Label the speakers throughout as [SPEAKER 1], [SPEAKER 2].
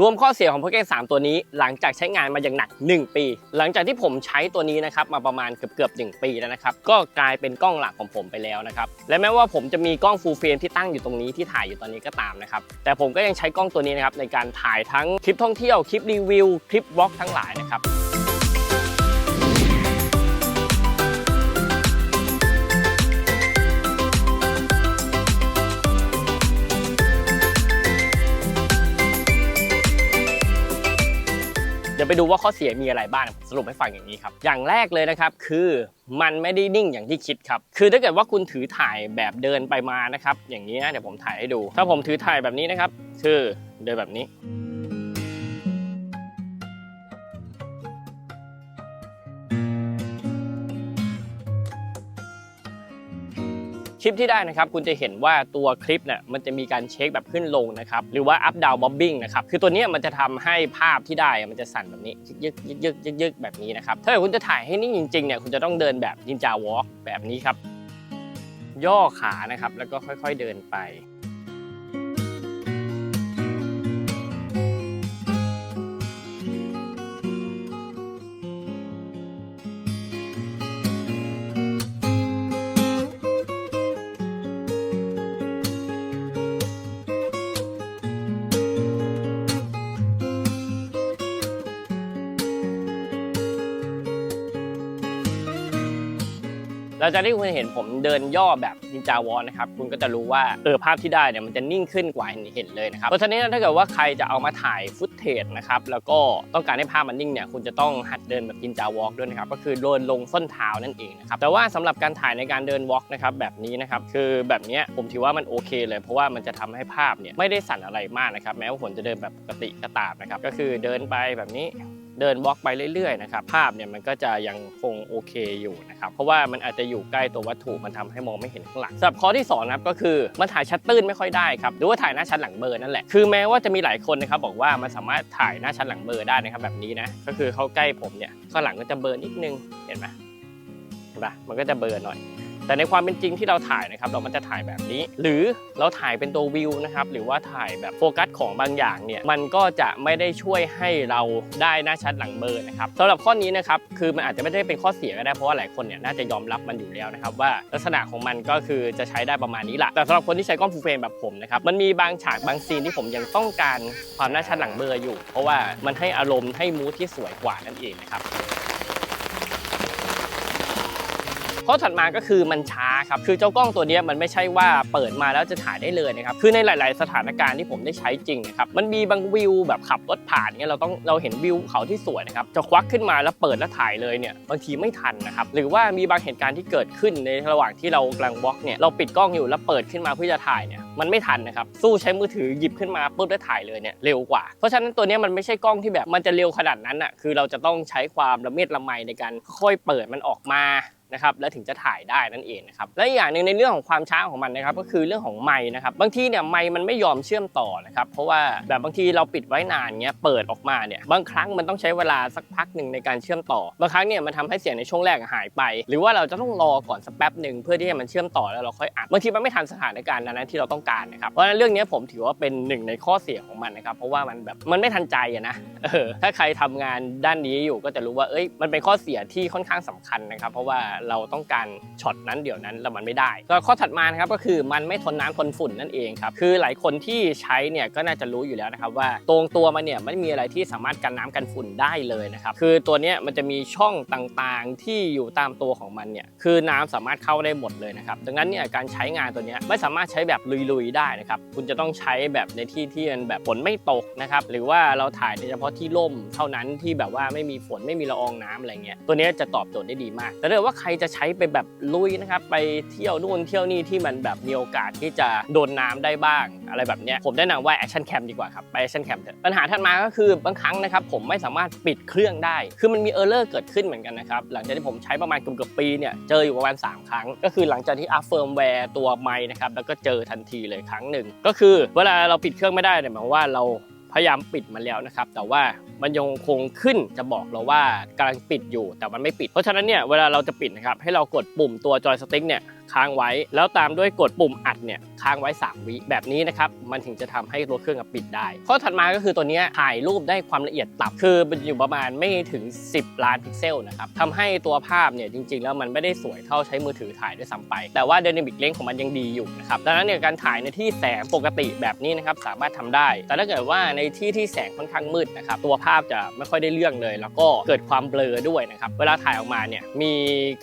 [SPEAKER 1] รวมข้อเสียของ Pocket 3ตัวนี้หลังจากใช้งานมาอย่างหนัก 1 ปี หลังจากที่ผมใช้ตัวนี้นะครับมาประมาณเกือบเกือบหปีแล้วนะครับก็กลายเป็นกล้องหลักของผมไปแล้วนะครับและแม้ว่าผมจะมีกล้องฟูลเฟรมที่ตั้งอยู่ตรงนี้ที่ถ่ายอยู่ตอนนี้ก็ตามนะครับแต่ผมก็ยังใช้กล้องตัวนี้นะครับในการถ่ายทั้งคลิปท่องเที่ยวคลิปรีวิวคลิปบล็อกทั้งหลายนะครับ ดี๋ยวไปดูว่าข้อเสียมีอะไรบ้างสรุปให้ฟังอย่างนี้ครับ อย่างแรกเลยนะครับคือมันไม่ได้นิ่งอย่างที่คิดครับ คือถ้าเกิดว่าคุณถือถ่ายแบบเดินไปมานะครับ อย่างนี้นะเดี๋ยวผมถ่ายให้ดู ถ้าผมถือถ่ายแบบนี้นะครับ คือเดินแบบนี้ คลิปที่ได้นะครับคุณจะเห็นว่าตัวคลิปเนี่ยมันจะมีการเช็คแบบขึ้นลงนะครับหรือว่าอัพดาวบ็อบบิ้งนะครับคือตัวนี้มันจะทำให้ภาพที่ได้มันจะสั่นแบบนี้ยึกยึกยึกยึกยึกแบบนี้นะครับถ้าคุณจะถ่ายให้นิ่งจริงๆเนี่ยคุณจะต้องเดินแบบนินจาวอล์กแบบนี้ครับย่อขานะครับแล้วก็ค่อยๆเดินไป หลังจากที่คุณเห็นผมเดินย่อแบบนินจาวอลนะครับ คุณก็จะรู้ว่าเออภาพที่ได้เนี่ยมันจะนิ่งขึ้นกว่าเห็นเลยนะครับ เพราะฉะนั้นถ้าเกิดว่าใครจะเอามาถ่ายฟุตเทจนะครับ แล้วก็ต้องการให้ภาพมันนิ่งเนี่ย คุณจะต้องหัดเดินแบบนินจาวอล์กด้วยนะครับ ก็คือเดินลงส้นเท้านั่นเองนะครับ แต่ว่าสำหรับการถ่ายในการเดินวอล์กนะครับแบบนี้นะครับ คือแบบนี้ผมถือว่ามันโอเคเลย เพราะว่ามันจะทำให้ภาพเนี่ยไม่ได้สั่นอะไรมากนะครับ แม้ว่าผมจะเดินแบบปกติก็ตามนะครับ ก็คือเดินไปแบบนี้ เดินบล็อกไปเรื่อยๆนะครับภาพเนี่ยมันก็จะยังคงโอเคอยู่นะครับเพราะว่ามันอาจจะอยู่ใกล้ตัววัตถุมันทำให้มองไม่เห็นข้างหลังสำหรับข้อที่2นะครับก็คือมันถ่ายชัดตื้นไม่ค่อยได้ครับหรือว่าถ่ายหน้าชัดหลังเบอร์นั่นแหละคือแม้ว่าจะมีหลายคนนะครับบอกว่ามันสามารถถ่ายหน้าชัดหลังเบอร์ได้นะครับแบบนี้นะก็คือเขาใกล้ผมเนี่ยข้างหลังก็จะเบลอนิดนึงเห็นไหมเห็นปะมันก็จะเบลอหน่อย แต่ในความเป็นจริงที่เราถ่ายนะครับเรามันจะถ่ายแบบนี้ หรือเราถ่ายเป็นตัววิวนะครับหรือว่าถ่ายแบบโฟกัสของบางอย่างเนี่ยมันก็จะไม่ได้ช่วยให้เราได้หน้าชัดหลังเบอร์นะครับสำหรับข้อนี้นะครับคือมันอาจจะไม่ได้เป็นข้อเสียก็ได้เพราะว่าหลายคนเนี่ยน่าจะยอมรับมันอยู่แล้วนะครับว่าลักษณะของมันก็คือจะใช้ได้ประมาณนี้แหละแต่สำหรับคนที่ใช้กล้องฟูลเฟรมแบบผมนะครับมันมีบางฉากบางซีนที่ผมยังต้องการความหน้าชัดหลังเบลออยู่ เพราะว่ามันให้อารมณ์ให้มูทที่สวยกว่านั่นเองนะครับ ข้อถัดมาก็คือมันช้าครับคือเจ้ากล้องตัวนี้มันไม่ใช่ว่าเปิดมาแล้วจะถ่ายได้เลยนะครับคือในหลาย ๆ สถานการณ์ที่ผมได้ใช้จริงนะครับมันมีบางวิวแบบขับรถผ่านเนี่ยเราต้องเราเห็นวิวเขาที่สวยนะครับจะควักขึ้นมาแล้วเปิดแล้วถ่ายเลยเนี่ยบางทีไม่ทันนะครับหรือว่ามีบางเหตุการณ์ที่เกิดขึ้นในระหว่างที่เรากำลังบล็อกเนี่ยเราปิดกล้องอยู่แล้วเปิดขึ้นมาเพื่อจะถ่ายเนี่ยมันไม่ทันนะครับสู้ใช้มือถือหยิบขึ้นมาปุ๊บแล้วถ่ายเลยเนี่ยเร็วกว่า เพราะฉะนั้นตัวนี้มันไม่ใช่กล้องที่แบบมันจะเร็วขนาดนั้นอะคือเราจะต้องใช้ความละเมียดละไมในการค่อยเปิดมันออกมา นะครับแล้วถึงจะถ่ายได้นั่นเองนะครับและอีกอย่างหนึ่งในเรื่องของความช้าของมันนะครับก็คือเรื่องของไม้นะครับบางทีเนี่ยไม้มันไม่ยอมเชื่อมต่อนะครับเพราะว่าแบบบางทีเราปิดไว้นานเงี้ยเปิดออกมาเนี่ยบางครั้งมันต้องใช้เวลาสักพักหนึ่งในการเชื่อมต่อบางครั้งเนี่ยมันทำให้เสียงในช่วงแรกหายไป หรือว่าเราจะต้องรอก่อนสักแป๊บหนึ่งเพื่อที่จะมันเชื่อมต่อแล้วเราค่อยอัดบางทีมันไม่ทันสถานการณ์นั้นที่เราต้องการนะครับเพราะฉะนั้นเรื่องนี้ผมถือว่าเป็นหนึ่งในข้อเสียของมันนะครับเพราะว่ามันแบบมันไม่ทันใจอะนะเออถ้าใครทำงานด้านนี้อยู่ก็จะรู้ว่าเอ้ยมันเป็นข้อเสียที่ค่อนข้างสำคัญนะครับเพราะว่าเราต้องการช็อตนั้นเดี๋ยวนั้นแล้วมันไม่ได้ก็ข้อถัดมานะครับก็คือมันไม่ทนน้ำทนฝุ่นนั่นเองครับคือหลายคนที่ใช้เนี่ยก็น่าจะรู้อยู่แล้วนะครับว่าตรงตัวมันเนี่ยไม่มีอะไรที่สามารถกันน้ำกันฝุ่นได้เลยนะครับคือตัวเนี้ยมันจะมีช่องต่างๆที่อยู่ตามตัวของมันเนี่ยคือน้ำสามารถเข้าได้หมดเลยนะครับดังนั้นเนี่ยการใช้งานตัวเนี้ยไม่สามารถใช้แบบลุยๆได้นะครับคุณจะต้องใช้แบบในที่ที่มันแบบฝนไม่ตกนะครับหรือว่าเราถ่ายในเฉพาะที่ร่มเท่านั้นที่แบบว่าไม่มีฝนไม่มีละอองน้ำอะไรเงี้ยตัวเนี้ยจะตอบโจทย์ได้ดีมาก แต่ถ้าว่าใครจะใช้ไปแบบลุยนะครับไปเที่ยวนู่นเที่ยวนี่ที่มันแบบมีโอกาสที่จะโดนน้ำได้บ้าง อะไรแบบเนี้ยผมแนะนำว่าแอคชั่นแคมดีกว่าครับไปแอคชั่นแคมเถอะปัญหาถัดมาก็คือบางครั้งนะครับผมไม่สามารถปิดเครื่องได้ คือมันมีเออร์เลอร์เกิดขึ้นเหมือนกันนะครับหลังจากที่ผมใช้ประมาณเกือบปีเนี่ยเจออยู่ประมาณ 3 ครั้ง ก็คือหลังจากที่อัพเฟิร์มแวร์ตัวไม้นะครับแล้วก็เจอทันทีเลยครั้งหนึ่งก็คือเวลาเราปิดเครื่องไม่ได้เนี่ยหมายว่าเรา พยายามปิดมันแล้วนะครับ แต่ว่ามันยังคงขึ้นจะบอกเราว่ากำลังปิดอยู่แต่มันไม่ปิด เพราะฉะนั้นเนี่ยเวลาเราจะปิดนะครับให้เรากดปุ่มตัวจอยสติ๊กเนี่ยค้างไว้ แล้วตามด้วยกดปุ่มอัดเนี่ย ค้างไว้ 3 วิแบบนี้นะครับมันถึงจะทำให้ตัวเครื่องอะปิดได้ข้อถัดมาก็คือตัวนี้ถ่ายรูปได้ความละเอียดต่ำคือมันอยู่ประมาณไม่ถึง 10 ล้านพิกเซลนะครับทำให้ตัวภาพเนี่ยจริง ๆ แล้วมันไม่ได้สวยเท่าใช้มือถือถ่ายด้วยซ้ำไป แต่ว่า Dynamic Range ของมันยังดีอยู่นะครับดังนั้นเนี่ยการถ่ายในที่แสงปกติแบบนี้นะครับสามารถทำได้ แต่ถ้าเกิดว่าในที่ที่แสงค่อนข้างมืดนะครับตัวภาพจะไม่ค่อยได้เรื่องเลย แล้วก็เกิดความเบลอด้วยนะครับเวลาถ่ายออกมาเนี่ยมี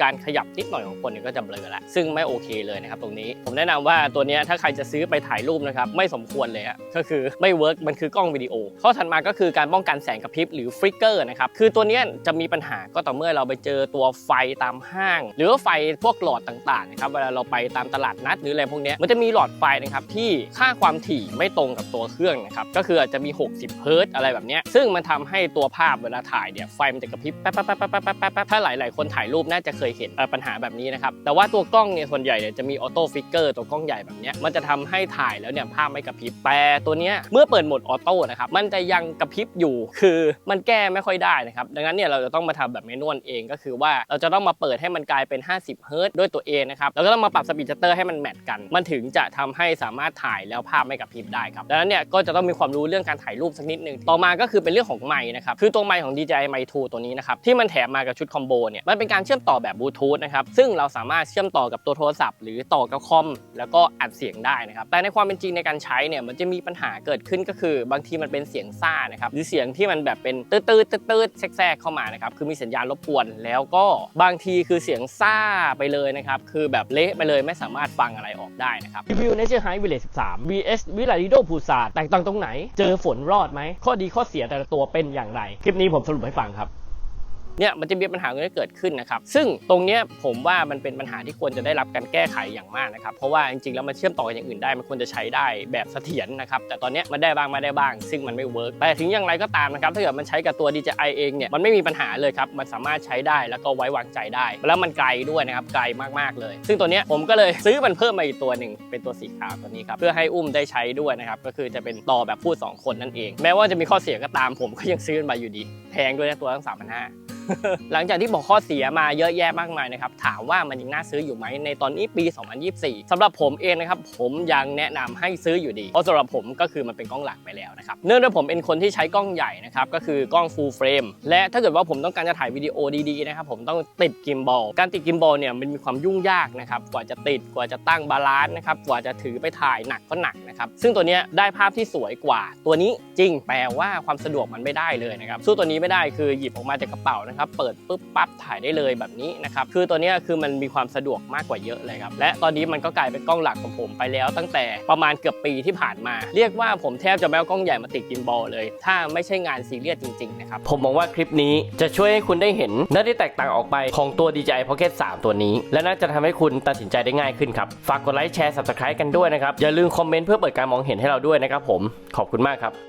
[SPEAKER 1] การขยับนิดหน่อยของคนเนี่ยก็จะเบลอแล้วซึ่งไม่โอเคเลยนะครับตรงนี้ ผมแนะนำว่าตัวนี้ถ้าใครจะซื้อไปถ่ายรูปนะครับไม่สมควรเลยก็คือไม่เวิร์กมันคือกล้องวิดีโอข้อถัดมาก็คือการป้องกันแสงกระพริบหรือฟลิกเกอร์นะครับคือตัวเนี้ยจะมีปัญหาก็ต่อเมื่อเราไปเจอตัวไฟตามห้าง หรือว่าไฟพวกหลอดต่างๆนะครับเวลาเราไปตามตลาดนัดหรืออะไรพวกเนี้ยมันจะมีหลอดไฟนะครับที่ค่าความถี่ไม่ตรงกับตัวเครื่องนะครับก็คืออาจจะมี 60 เฮิร์ตอะไรแบบเนี้ยซึ่งมันทำให้ตัวภาพเวลาถ่ายเนี่ยไฟมันจะกระพริบแป๊บแป๊บแป๊บแป๊บแป๊บแป๊บแป๊บถ้าหลายๆ คนถ่ายรูปน่าจะเคยเห็นปัญหาแบบนี้นะครับแต่ว่าตัวกล้องเนี่ยส่วนใหญ่เนี่ยจะมีออโต้ฟิกเกอร์ตัวกล้องใหญ่แบบนี้มันจะทำให้ถ่ายแล้วเนี่ยภาพไม่กระพริบแต่ตัวเนี้ยเมื่อเปิดโหมดออโต้นะครับมันจะยังกระพริบอยู่ คือมันแก้ไม่ค่อยได้นะครับดังนั้นเนี่ยเราจะต้องมาทำแบบเมนวลเองก็คือว่าเราจะต้องมาเปิดให้มันกลายเป็น 50เฮิรต์ด้วยตัวเองนะครับแล้วก็ต้องมาปรับสปีดชัตเตอร์ให้มันแมทกัน มันถึงจะทำให้สามารถถ่ายแล้วภาพไม่กระพริบได้ครับดังนั้นเนี่ยก็จะต้องมีความรู้เรื่องการถ่ายรูปสักนิดนึงต่อมาก็คือเป็นเรื่องของไมค์นะครับคือตัวไมค์ของ DJI m i 2ตัวนี้นะครับที่มันแถมมากับชุดคอมโบเนี่ยมันเป็นการเชื่อมต่อแบบบลูทูธนะครับซึ่งเราสามารถเชื่อมต่อกับตัวโทรศัพท์หรือต่อกับคอมแล้วก็อัดเสียงได้นะครับ แต่ในความเป็นจริงในการใช้เนี่ยมันจะมีปัญหาเกิดขึ้นก็คือบางทีมันเป็นเสียงซ่านะครับหรือเสียงที่มันแบบเป็นตืดตืดตืดตืดแทรกเข้ามานะครับคือมีสัญญาณรบกวน แล้วก็บางทีคือเสียงซ่าไปเลยนะครับคือแบบเละไปเลยไม่สามารถฟังอะไรออกได้นะครับรีวิว Nature High Village 13 vs v i l a r i d o พูซาแตกต่างตรงไหน เจอฝนรอดไหมข้อดีข้อเสียแต่ละตัวเป็นอย่างไร คลิปนี้ผมสรุปให้ฟังครับ เนี่ยมันจะมีปัญหาที่เกิดขึ้นนะครับซึ่งตรงเนี้ยผมว่ามันเป็นปัญหาที่ควรจะได้รับการแก้ไขอย่างมากนะครับเพราะว่าจริงๆแล้วมันเชื่อมต่อกับอย่างอื่นได้มันควรจะใช้ได้แบบเสถียรนะครับแต่ตอนเนี้ยมันได้บ้างไม่ได้บ้าง ซึ่งมันไม่เวิร์กแต่ถึงอย่างไรก็ตามนะครับถ้าเกิดมันใช้กับตัว DJI เองเนี่ยมันไม่มีปัญหาเลยครับมันสามารถใช้ได้แล้วก็ไว้วางใจได้ แล้วมันไกลด้วยนะครับไกลมากๆเลย ซึ่งตัวเนี้ยผมก็เลยซื้อมันเพิ่มมาอีกตัวหนึ่งเป็นตัวสีขาวตัวนี้ครับเพื่อให้อุ้มได้ใช้ด้วยนะครับก็คือจะเป็นต่อแบบพูดสองคนนั่นเอง แม้ว่าจะมีข้อเสียก็ตามผมก็ยังซื้อมันมาอยู่ดี แพงด้วยนะตัวตั้งสามพันห้า หลังจากที่บอกข้อเสียมาเยอะแยะมากมายนะครับ ถามว่ามันยังน่าซื้ออยู่ไหมในตอนนี้ปี 2024สำหรับผมเองนะครับผมยังแนะนำให้ซื้ออยู่ดี เพราะสำหรับผมก็คือมันเป็นกล้องหลักไปแล้วนะครับ เนื่องด้วยผมเป็นคนที่ใช้กล้องใหญ่นะครับก็คือกล้อง full frame และถ้าเกิดว่าผมต้องการจะถ่ายวิดีโอดีๆนะครับผมต้องติดกิมบอลการติดกิมบอลเนี่ยมันมีความยุ่งยากนะครับกว่าจะติดกว่าจะตั้งบาลานซ์นะครับกว่าจะถือไปถ่ายหนักก็หนักนะครับซึ่งตัวนี้ได้ภาพที่สวยกว่า ตัวนี้จริงแปลว่าความสะดวกมันไม่ได้เลยนะครับสู้ตัวนี้ไม่ได้คือหยิบออกมาจากกระเป๋านะครับเปิดปุ๊บปั๊บถ่ายได้เลยแบบนี้นะครับ คือตัวนี้คือมันมีความสะดวกมากกว่าเยอะเลยครับ และตอนนี้มันก็กลายเป็นกล้องหลักของผมไปแล้ว ตั้งแต่ประมาณเกือบปีที่ผ่านมา เรียกว่าผมแทบจะไม่เอากล้องใหญ่มาติดกิมบอลเลย ถ้าไม่ใช่งานซีเรียสจริงๆนะครับ ผมมองว่าคลิปนี้จะช่วยให้คุณได้เห็นน้าที่แตกต่างออกไปของตัว DJI Pocket 3 ตัวนี้ และน่าจะทำให้คุณตัดสินใจได้ง่ายขึ้นครับ ฝากกดไลค์แชร์ Subscribe กันด้วยนะครับ อย่าลืมคอมเมนต์เพื่อเปิดการมองเห็นให้เราด้วยนะครับผม ขอบคุณมากครับ